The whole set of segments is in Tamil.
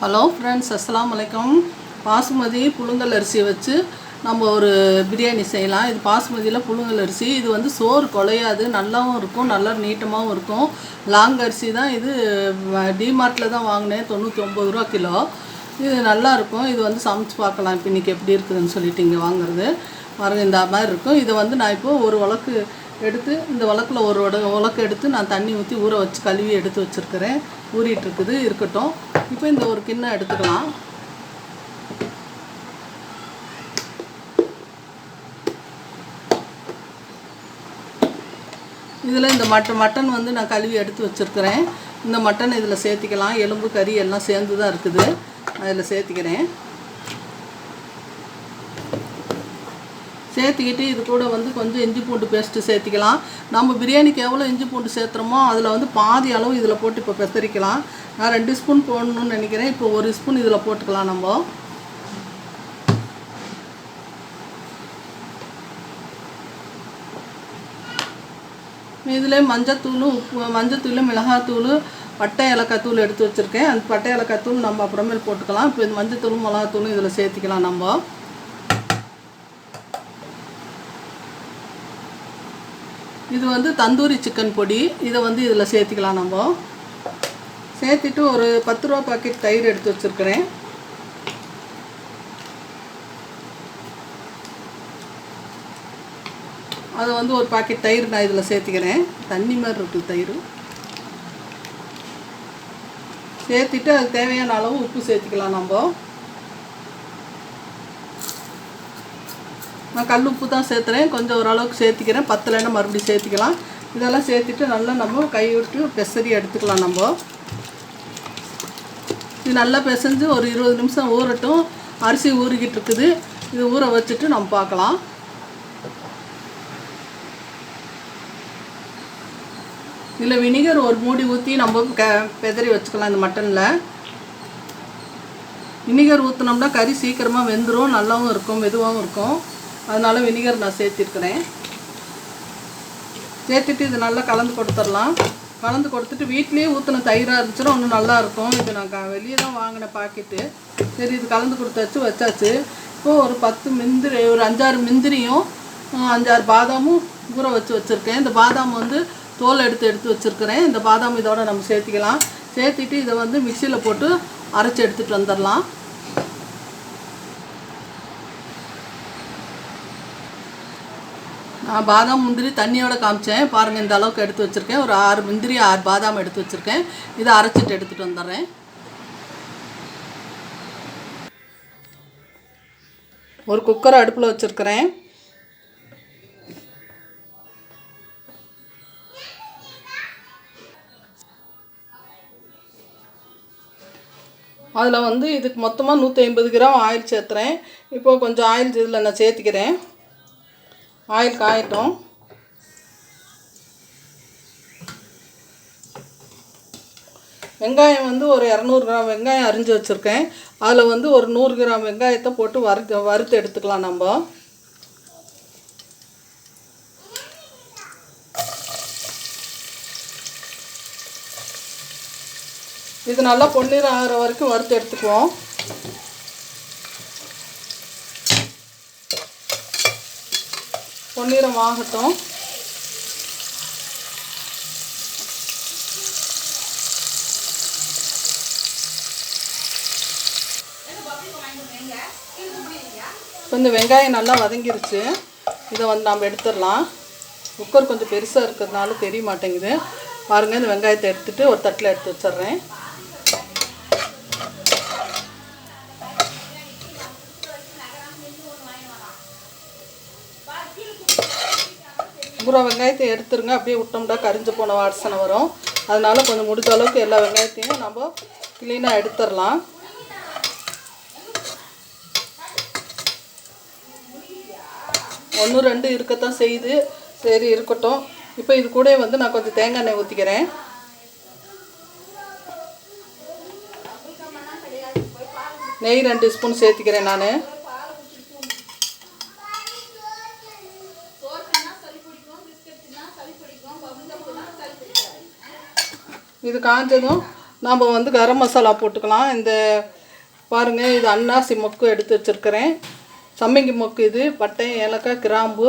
ஹலோ ஃப்ரெண்ட்ஸ் அஸ்லாம் வலைக்கம் பாசுமதி புழுங்கல் அரிசியை வச்சு நம்ம ஒரு பிரியாணி செய்யலாம். இது பாசுமதியில் புழுங்கல் அரிசி. இது வந்து சோறு குலையாது நல்லாவும் இருக்கும். நல்லா நீட்டமாகவும் இருக்கும். லாங் அரிசி தான் இது. டிமார்ட்டில் தான் வாங்கினேன். தொண்ணூற்றி ஒம்பது ரூபா கிலோ. இது நல்லா இருக்கும். இது வந்து சமைச்சு பார்க்கலாம். இப்போ இன்றைக்கி எப்படி இருக்குதுன்னு சொல்லிட்டு இங்கே வாங்குறது. பாருங்க இந்த மாதிரி இருக்கும். இதை வந்து நான் இப்போது ஒரு வழக்கு எடுத்து இந்த வழக்கில் ஒரு உட உலக்கு எடுத்து நான் தண்ணி ஊற்றி ஊற வச்சு கழுவி எடுத்து வச்சுருக்கிறேன். ஊறிட்டு இருக்குது. இருக்கட்டும். இப்போ இந்த ஒரு கிண்ணம் எடுத்துக்கலாம். இதில் இந்த மட்டன் மட்டன் வந்து நான் கழுவி எடுத்து வச்சுருக்கிறேன். இந்த மட்டன் இதில் சேர்த்திக்கலாம். எலும்பு கறி எல்லாம் சேர்ந்து தான் இருக்குது அதில் சேர்த்திக்கிறேன். சேர்த்துக்கிட்டு இது கூட வந்து கொஞ்சம் இஞ்சி பூண்டு பேஸ்ட்டு சேர்த்திக்கலாம். நம்ம பிரியாணிக்கு எவ்வளோ இஞ்சி பூண்டு சேர்த்துறோமோ அதில் வந்து பாதி அளவு இதில் போட்டு இப்போ பெசரிக்கலாம். நான் ரெண்டு ஸ்பூன் போடணும்னு நினைக்கிறேன். இப்போ ஒரு ஸ்பூன் இதில் போட்டுக்கலாம் நம்ம. இதில் மஞ்சத்தூள் உப்பு மஞ்சத்தூள் மிளகாத்தூள் பட்டை இலக்காத்தூள் எடுத்து வச்சுருக்கேன். அந்த பட்டை இலக்காத்தூள் நம்ம அப்புறமேல் போட்டுக்கலாம். இப்போ இந்த மஞ்சத்தூளும் மிளகாத்தூளும் இதில் சேர்த்திக்கலாம் நம்ம. இது வந்து தந்தூரி சிக்கன் பொடி. இதை வந்து இதில் சேர்த்திக்கலாம் நம்ம. சேர்த்துட்டு ஒரு பத்து ரூபா பாக்கெட் தயிர் எடுத்து வச்சுருக்கிறேன். அதை வந்து ஒரு பாக்கெட் தயிர் நான் இதில் சேர்த்திக்கிறேன். தண்ணி மாதிரி இருக்குது தயிர். சேர்த்துட்டு அது தேவையான அளவு உப்பு சேர்த்துக்கலாம் நம்ம. நான் கல் உப்பு தான் சேர்த்துறேன். கொஞ்சம் ஓரளவுக்கு சேர்த்திக்கிறேன். பத்தலைன்னா மறுபடியும் சேர்த்திக்கலாம். இதெல்லாம் சேர்த்துட்டு நல்லா நம்ம கை விட்டு பெசரி எடுத்துக்கலாம் நம்ம. இது நல்லா பிசைஞ்சு ஒரு இருபது நிமிஷம் ஊறட்டும். அரிசி ஊறிக்கிட்டு இருக்குது. இது ஊற வச்சுட்டு நம்ம பார்க்கலாம். இதில் வினிகர் ஒரு மூடி ஊற்றி நம்ம க பெதறி வச்சுக்கலாம் இந்த மட்டனில். வினிகர் ஊற்றினோம்னா கறி சீக்கிரமாக வெந்துடும் நல்லாவும் இருக்கும் மெதுவாகவும் இருக்கும். அதனால வினிகர் நான் சேர்த்திருக்கிறேன். சேர்த்துட்டு இது நல்லா கலந்து கொடுத்துடலாம். கலந்து கொடுத்துட்டு வீட்லேயே ஊற்றின தயிராக இருந்துச்சுன்னா இன்னும் நல்லா இருக்கும். இது நான் க வெளியே தான் வாங்கின பாக்கெட்டு. சரி இது கலந்து கொடுத்தாச்சு வச்சாச்சு. இப்போது ஒரு பத்து மிந்திரி ஒரு அஞ்சாறு மிந்திரியும் அஞ்சாறு பாதாமும் ஊற வச்சு வச்சுருக்கேன். இந்த பாதாம் வந்து தோல் எடுத்து எடுத்து வச்சுருக்கிறேன். இந்த பாதாம் இதோட நம்ம சேர்த்திக்கலாம். சேர்த்திட்டு இதை வந்து மிக்சியில் போட்டு அரைச்சி எடுத்துகிட்டு வந்துடலாம். நான் பாதாம் முந்திரி தண்ணியோட காமிச்சேன். பாருங்கள் இந்த அளவுக்கு எடுத்து வச்சுருக்கேன். ஒரு ஆறு முந்திரி ஆறு பாதாம் எடுத்து வச்சுருக்கேன். இதை அரைச்சிட்டு எடுத்துகிட்டு வந்துடுறேன். ஒரு குக்கர் அடுப்பில் வச்சுருக்கிறேன். அதில் வந்து இதுக்கு மொத்தமாக நூற்றி ஐம்பது கிராம் ஆயில் சேர்த்துறேன். இப்போது கொஞ்சம் ஆயில் இதில் நான் சேர்த்துக்கிறேன். ஆயில் காயட்டும். வெங்காயம் வந்து ஒரு இரநூறு கிராம் வெங்காயம் அரிஞ்சு வச்சுருக்கேன். அதில் வந்து ஒரு நூறு கிராம் வெங்காயத்தை போட்டு வறுத்து வறுத்து எடுத்துக்கலாம் நம்ம. இது நல்லா பொன்னிறம் ஆகிற வரைக்கும் வறுத்து எடுத்துக்குவோம். பொன்னிறம் ஆகட்டும் இப்போ இந்த வெங்காயம் நல்லா வதங்கிருச்சு. இதை வந்து நாம் எடுத்துடலாம். குக்கர் கொஞ்சம் பெருசாக இருக்கிறதுனால தெரிய மாட்டேங்குது. பாருங்கள் இந்த வெங்காயத்தை எடுத்துகிட்டு ஒரு தட்டில் எடுத்து வச்சிடுறேன். பூரா வெங்காயத்தை எடுத்துருங்க. அப்படியே விட்டோம்னா கரிஞ்சு போன வாசனை வரும். அதனால் கொஞ்சம் முடிஞ்ச அளவுக்கு எல்லா வெங்காயத்தையும் நம்ம க்ளீனாக எடுத்துடலாம் ஒன்று ரெண்டு இருக்கத்தான் செய்யுது. சரி இருக்கட்டும். இப்போ இது கூட வந்து நான் கொஞ்சம் தேங்காய் எண்ணெய் ஊற்றிக்கிறேன் நெய் ரெண்டு ஸ்பூன் சேர்த்திக்கிறேன் நான். இது காஞ்சதும் நாம் வந்து கரம் மசாலா போட்டுக்கலாம். இந்த பாருங்கள் இது அன்னாசி மொக்கு எடுத்து வச்சுருக்கிறேன். சம்மங்கி மொக்கு இது பட்டை ஏலக்காய் கிராம்பு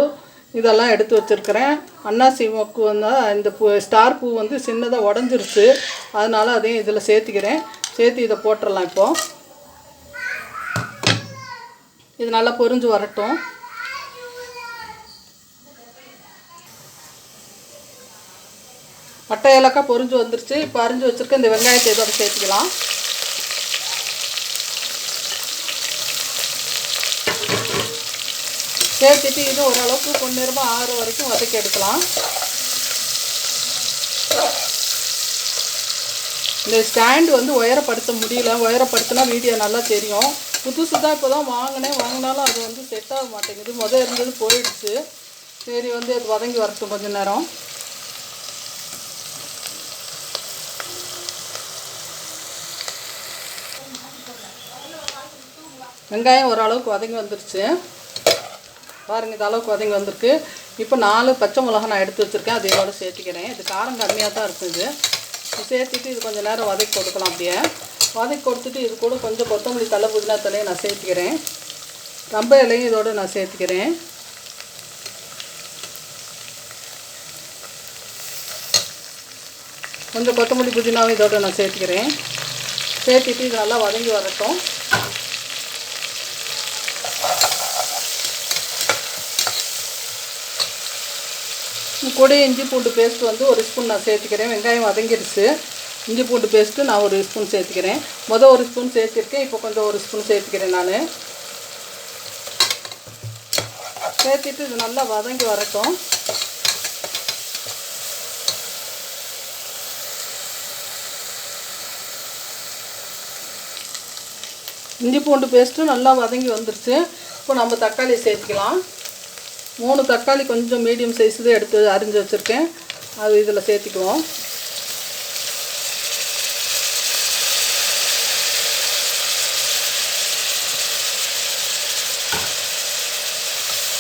இதெல்லாம் எடுத்து வச்சுருக்கிறேன். அன்னாசி மொக்கு வந்து இந்த பூ ஸ்டார் பூ வந்து சின்னதாக உடஞ்சிருச்சு. அதனால் அதையும் இதில் சேர்த்துக்கிறேன். சேர்த்து இதை போட்டுடலாம் இப்போது இது நல்லா பொரிஞ்சு வரட்டும். பட்டை ஏலக்காய் பொரிஞ்சு வந்துருச்சு. இப்போ அரிஞ்சு வச்சுருக்க இந்த வெங்காயத்தை இதோட சேர்த்துக்கலாம். சேர்த்துட்டு இது ஓரளவுக்கு கொஞ்ச நேரமாக ஆறு வரைக்கும் வதக்கி எடுக்கலாம். இந்த ஸ்டாண்டு வந்து உயரப்படுத்த முடியல. உயரப்படுத்தினா வீடியோ நல்லா தெரியும். புதுசு தான் இப்போ தான் வாங்கினேன். வாங்கினாலும் அது வந்து செட் ஆக மாட்டேங்குது. முதல் இருந்தது போயிடுச்சு. சரி வந்து அது வதங்கி வரட்டும் கொஞ்ச நேரம். வெங்காயம் ஓரளவுக்கு வதங்கி வந்துருச்சு. பாருங்கள் இந்த அளவுக்கு வதங்கி வந்திருக்கு. இப்போ நாலு பச்சை மிளகா நான் எடுத்து வச்சுருக்கேன். அது இதோட சேர்த்துக்கிறேன். இது காரம் கம்மியாக தான் இருக்கும் இது. சேர்த்துட்டு இது கொஞ்சம் நேரம் வதக்கி கொடுக்கலாம் அப்படியே. வதக்கி கொடுத்துட்டு இது கூட கொஞ்சம் கொத்தமல்லி தலை புதினா தலையை நான் சேர்த்துக்கிறேன். ரொம்ப இலையும் இதோடு நான் சேர்த்துக்கிறேன். கொஞ்சம் கொத்தமல்லி புதினாவும் இதோடு நான் சேர்த்துக்கிறேன். சேர்த்துட்டு இது நல்லா வதங்கி வரட்டும். கூட இஞ்சி பூண்டு பேஸ்ட் வந்து ஒரு ஸ்பூன் நான் சேர்த்துக்கிறேன். வெங்காயம் வதங்கிடுச்சு இஞ்சி பூண்டு பேஸ்ட்டு நான் ஒரு ஸ்பூன் சேர்த்துக்கிறேன். மொதல் ஒரு ஸ்பூன் சேர்த்துருக்கேன். இப்போ கொஞ்சம் ஒரு ஸ்பூன் சேர்த்துக்கிறேன் நான். சேர்த்துட்டு இது நல்லா வதங்கி வரட்டும். இஞ்சி பூண்டு பேஸ்ட்டும் நல்லா வதங்கி வந்துருச்சு. இப்போ நம்ம தக்காளி சேர்த்துக்கலாம். மூணு தக்காளி கொஞ்சம் மீடியம் சைஸ் தான் எடுத்து அரிஞ்சு வச்சுருக்கேன். அது இதில் சேர்த்துக்குவோம்.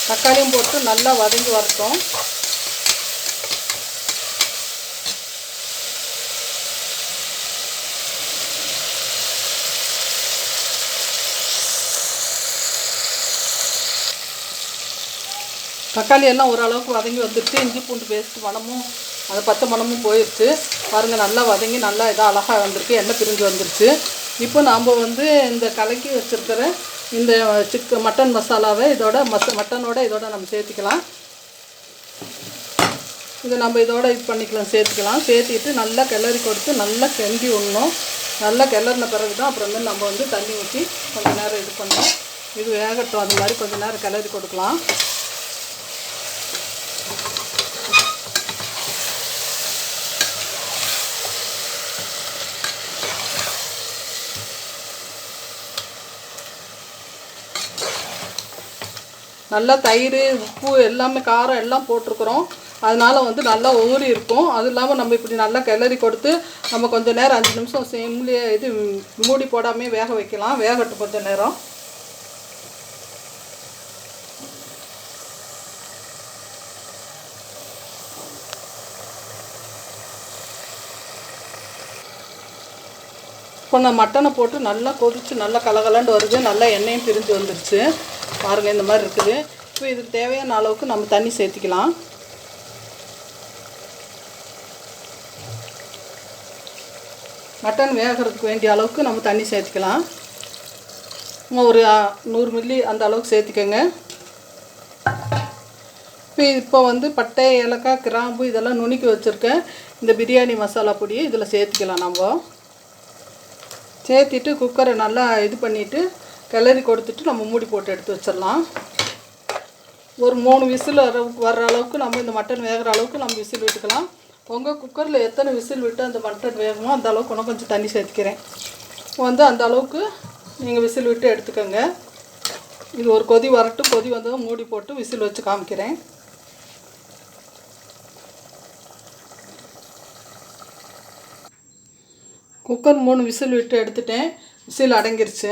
தக்காளியும் போட்டு நல்லா வதங்கி வரட்டும். தக்காளி எல்லாம் ஓரளவுக்கு வதங்கி வந்துருச்சு. இஞ்சி பூண்டு பேஸ்ட் மணமும் அந்த பச்சை மணமும் போயிடுச்சு பாருங்கள் நல்லா வதங்கி நல்லா இதாக அழகாக வந்திருக்கு. எண்ணெய் பிரிஞ்சு வந்துருச்சு. இப்போ நாம் வந்து இந்த கலக்கி வச்சுருக்கிற இந்த சிக்க மட்டன் மசாலாவை இதோட மச மட்டனோட இதோட நம்ம சேர்த்துக்கலாம். இதை நம்ம இதோட இது பண்ணிக்கலாம் சேர்த்துக்கலாம். சேர்த்திட்டு நல்லா கிளறி கொடுத்து நல்லா கெண்டி விடணும். நல்லா கிளறின பிறகு தான் அப்புறமே நம்ம வந்து தண்ணி ஊற்றி கொஞ்சம் நேரம் இது பண்ணோம் இது வேகட்டும். அது மாதிரி கொஞ்சம் நேரம் கிளறி கொடுக்கலாம். நல்லா தயிர் உப்பு எல்லாமே காரம் எல்லாம் போட்டிருக்கிறோம். அதனால் வந்து நல்லா ஊறி இருக்கும். அதுவும் இல்லாமல் நம்ம இப்படி நல்லா கிளறி கொடுத்து நம்ம கொஞ்சம் நேரம் அஞ்சு நிமிஷம் சிம்லேயே இது மூடி போடாமே வேக வைக்கலாம். வேகட்டும் கொஞ்சம் நேரம். இப்போ நான் மட்டனை போட்டு நல்லா கொதித்து நல்லா கலகலண்டு வருது. நல்லா எண்ணெயும் பிரிஞ்சு வந்துருச்சு. பாருங்கள் இந்த மாதிரி இருக்குது. இப்போ இதுக்கு தேவையான அளவுக்கு நம்ம தண்ணி சேர்த்திக்கலாம். மட்டன் வேகிறதுக்கு வேண்டிய அளவுக்கு நம்ம தண்ணி சேர்த்துக்கலாம். ஒரு நூறு மில்லி அந்த அளவுக்கு சேர்த்துக்கோங்க. இப்போ இப்போ வந்து பட்டை ஏலக்காய் கிராம்பு இதெல்லாம் நுணுக்கி வச்சுருக்கேன். இந்த பிரியாணி மசாலா பொடியை இதில் சேர்த்துக்கலாம் நம்ம. சேர்த்திட்டு குக்கரை நல்லா இது பண்ணிவிட்டு கிளறி கொடுத்துட்டு நம்ம மூடி போட்டு எடுத்து வச்சிடலாம். ஒரு மூணு விசில் வர வர்ற அளவுக்கு நம்ம இந்த மட்டன் வேகிற அளவுக்கு நம்ம விசில் விட்டுக்கலாம். உங்கள் குக்கரில் எத்தனை விசில் விட்டு அந்த மட்டன் வேகமோ அந்த அளவுக்கு இன்னும் கொஞ்சம் தண்ணி சேர்த்துக்கிறேன். வந்து அந்த அளவுக்கு நீங்கள் விசில் விட்டு எடுத்துக்கோங்க. இது ஒரு கொதி வரட்டும் கொதி வந்ததும் மூடி போட்டு விசில் வச்சு காமிக்கிறேன். குக்கர் மூணு விசில் விட்டு எடுத்துட்டேன். விசில் அடங்கிருச்சு.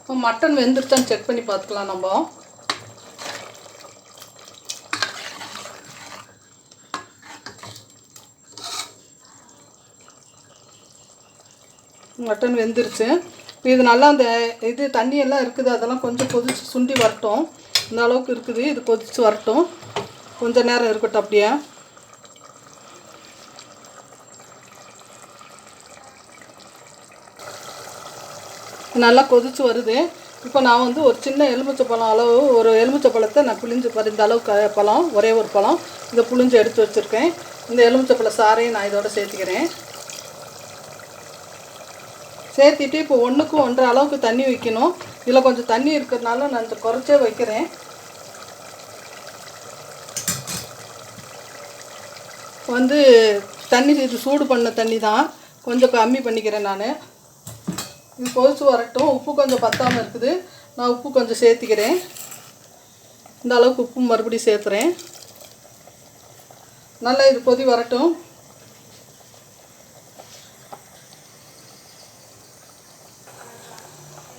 இப்போ மட்டன் வெந்துருச்சான்னு செக் பண்ணி பார்த்துக்கலாம் நம்ம. மட்டன் வெந்துருச்சு. இப்போ இது நல்லா அந்த இது தண்ணியெல்லாம் இருக்குது அதெல்லாம் கொஞ்சம் கொதிச்சு சுண்டி வரட்டும். இந்த அளவுக்கு இருக்குது இது கொதிச்சு வரட்டும். கொஞ்ச நேரம் இருக்கட்டும் அப்படியே. நல்லா கொதிச்சு வருது. இப்போ நான் வந்து ஒரு சின்ன எலுமிச்சை பழம் அளவு ஒரு எலுமிச்சை பழத்தை நான் புளிஞ்சு பாரு இந்த அளவுக்கு பழம் ஒரே ஒரு பழம். இதை புழிஞ்சு எடுத்து வச்சுருக்கேன். இந்த எலுமிச்சை பழ சாறையும் நான் இதோட சேர்த்துக்கிறேன். சேர்த்திட்டு இப்போ ஒன்றுக்கு ஒன்றரை அளவுக்கு தண்ணி வைக்கணும். இதில் கொஞ்சம் தண்ணி இருக்கிறதுனால நான் இந்த குறைச்சே வைக்கிறேன். வந்து தண்ணி இது சூடு பண்ண தண்ணி தான். கொஞ்சம் கம்மி பண்ணிக்கிறேன் நான். இது கொதிச்சு வரட்டும். உப்பு கொஞ்சம் பத்தாமல் இருக்குது. நான் உப்பு கொஞ்சம் சேர்த்திக்கிறேன். இந்த அளவுக்கு உப்பு மறுபடியும் சேர்த்துறேன். நல்லா இது கொதி வரட்டும்.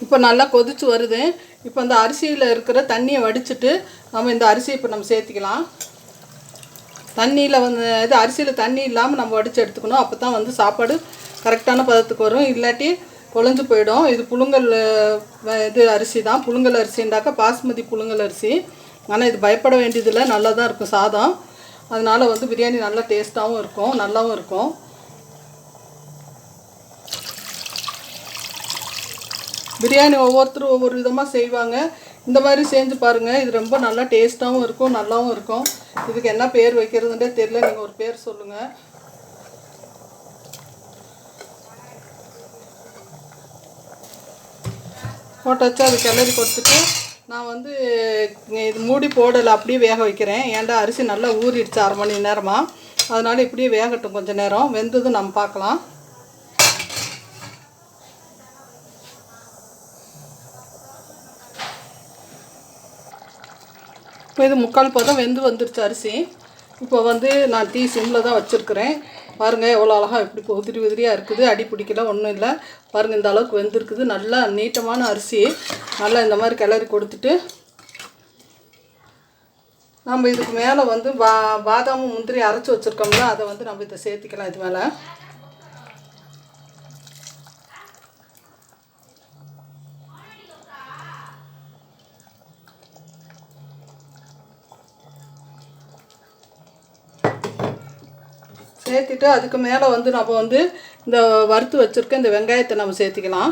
இப்போ நல்லா கொதிச்சு வருது. இப்போ அந்த அரிசியில் இருக்கிற தண்ணியை வடிச்சிட்டு நம்ம இந்த அரிசியை இப்போ நம்ம சேர்த்திக்கலாம். தண்ணியில் வந்து இது அரிசியில் தண்ணி இல்லாமல் நம்ம வடித்து எடுத்துக்கணும். அப்போ தான் வந்து சாப்பாடு கரெக்டான பதத்துக்கு வரும். இல்லாட்டி குழஞ்சு போயிடும். இது புழுங்கல் இது அரிசி தான். புழுங்கல் அரிசின்றாக்கா பாஸ்மதி புழுங்கல் அரிசி. ஆனால் இது பயப்பட வேண்டியதில்லை. நல்லா தான் இருக்கும் சாதம். அதனால் வந்து பிரியாணி நல்லா டேஸ்ட்டாகவும் இருக்கும் நல்லாவும் இருக்கும். பிரியாணி ஒவ்வொருத்தரும் ஒவ்வொரு விதமாக செய்வாங்க. இந்த மாதிரி செஞ்சு பாருங்கள் இது ரொம்ப நல்லா டேஸ்ட்டாகவும் இருக்கும் நல்லாவும் இருக்கும். இதுக்கு என்ன பேர் வைக்கிறதுன்றே தெரியல. நீங்கள் ஒரு பேர் சொல்லுங்கள் போட்டாச்சு அது கிளறி கொடுத்துட்டு நான் வந்து இது மூடி போடலை அப்படியே வேக வைக்கிறேன். ஏன்டா அரிசி நல்லா ஊறிடுச்சு அரை மணி நேரமாக அதனால் இப்படியே வேகட்டும் கொஞ்சம் நேரம். வெந்ததும் நம்ம பார்க்கலாம். இப்போ இது முக்கால் பதம் வெந்து வந்துருச்சு அரிசி. இப்போ வந்து நான் டீ சிம்மில் தான் வச்சுருக்கிறேன். பாருங்கள் எவ்வளோ அழகாக எப்படி உதிரி உதிரியாக இருக்குது. அடி பிடிக்கல ஒன்றும் இல்லை. பாருங்கள் இந்த அளவுக்கு வெந்திருக்குது. நல்லா நீட்டமான அரிசி. நல்லா இந்த மாதிரி கிளறி கொடுத்துட்டு நம்ம இதுக்கு மேலே வந்து பா பாதாமும் முந்திரி அரைச்சி வச்சுருக்கோம்ல அதை வந்து நம்ம இதை சேர்த்திக்கலாம் இது மேலே. சேர்த்துட்டு அதுக்கு மேலே வந்து நம்ம வந்து இந்த வறுத்து வச்சுருக்க இந்த வெங்காயத்தை நம்ம சேர்த்திக்கலாம்.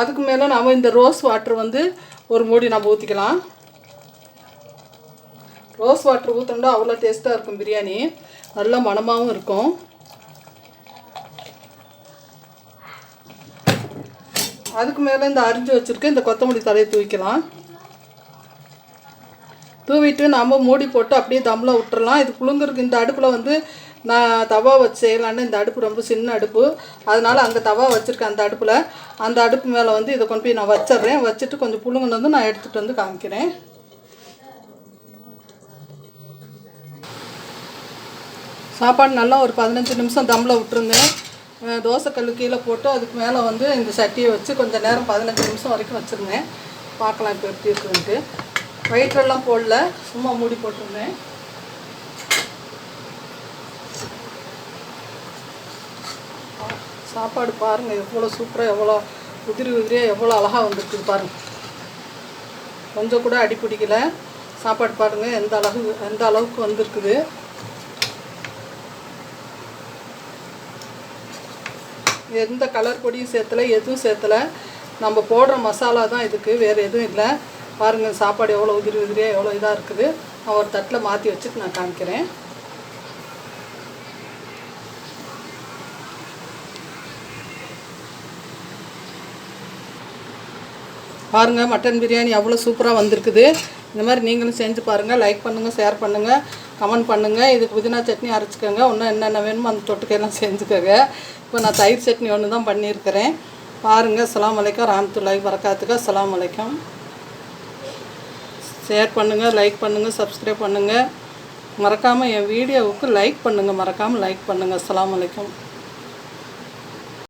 அதுக்கு மேலே நம்ம இந்த ரோஸ் வாட்டர் வந்து ஒரு மூடி நம்ம ஊற்றிக்கலாம் ரோஸ் வாட்டர் ஊற்றினா அவ்வளோ டேஸ்ட்டாக இருக்கும் பிரியாணி. நல்லா மணமாகவும் இருக்கும். அதுக்கு மேலே இந்த அரிஞ்சு வச்சுருக்க இந்த கொத்தமல்லி தலையை தூவிக்கலாம். தூவிட்டு நம்ம மூடி போட்டு அப்படியே தம்மில் விட்டுறலாம். இது புழுங்குறதுக்கு இந்த அடுப்பில் வந்து நான் தவா வச்சு செய்யலான்னு இந்த அடுப்பு ரொம்ப சின்ன அடுப்பு. அதனால் அங்கே தவா வச்சுருக்கேன் அந்த அடுப்பில் அந்த அடுப்பு மேலே வந்து இதை கொண்டு போய் நான் வச்சிடுறேன். வச்சுட்டு கொஞ்சம் புழுங்குனது நான் எடுத்துகிட்டு வந்து காமிக்கிறேன். சாப்பாடு நல்லா ஒரு பதினஞ்சு நிமிஷம் தம்மில் விட்டுருந்தேன். தோசைக்கல் தோசைக்கல்லு கீழே போட்டு அதுக்கு மேலே வந்து இந்த சட்டியை வச்சு கொஞ்சம் நேரம் பதினஞ்சு நிமிஷம் வரைக்கும் வச்சுருந்தேன். பார்க்கலாம் இப்போ எப்படி இருக்குன்ட்டு. வயிற்றெல்லாம் போடல சும்மா மூடி போட்டிருந்தேன். சாப்பாடு பாருங்கள் எவ்வளோ சூப்பராக எவ்வளோ உதிரி உதிரியாக எவ்வளோ அழகாக வந்துருக்குது பாருங்கள் கொஞ்சம் கூட அடி பிடிக்கல. சாப்பாடு பாருங்கள் எந்த அளவு எந்த அளவுக்கு வந்திருக்குது. எந்த கலர் பொடியும் சேர்த்தல எதுவும் சேர்த்தல. நம்ம போடுற மசாலா தான் இதுக்கு வேறு எதுவும் இல்லை. பாருங்கள் சாப்பாடு எவ்வளோ உதிரி உதிரியாக எவ்வளோ இதாக இருக்குது. நான் ஒரு தட்டில் மாற்றி வச்சுட்டு நான் காமிக்கிறேன். பாருங்கள் மட்டன் பிரியாணி அவ்வளோ சூப்பராக வந்திருக்குது. இந்த மாதிரி நீங்களும் செஞ்சு பாருங்கள் லைக் பண்ணுங்கள் ஷேர் பண்ணுங்கள் கமெண்ட் பண்ணுங்கள் இதுக்கு புதினா சட்னி அரைச்சிக்கோங்க. இன்னும் என்னென்ன வேணுமோ அந்த தொட்டுக்கையெல்லாம் செஞ்சுக்கோங்க. இப்போ நான் தயிர் சட்னி ஒன்று தான் பண்ணியிருக்கிறேன். பாருங்கள் அஸ்லாம் வலைக்கம் ராமத்துல்லாய் வரக்காத்துக்கு அஸ்லாம் வலைக்கம் ஷேர் பண்ணுங்கள் லைக் பண்ணுங்கள் சப்ஸ்கிரைப் பண்ணுங்கள் மறக்காமல் என் வீடியோவுக்கு லைக் பண்ணுங்கள் மறக்காமல் லைக் பண்ணுங்கள் அஸ்லாம் வலைக்கம்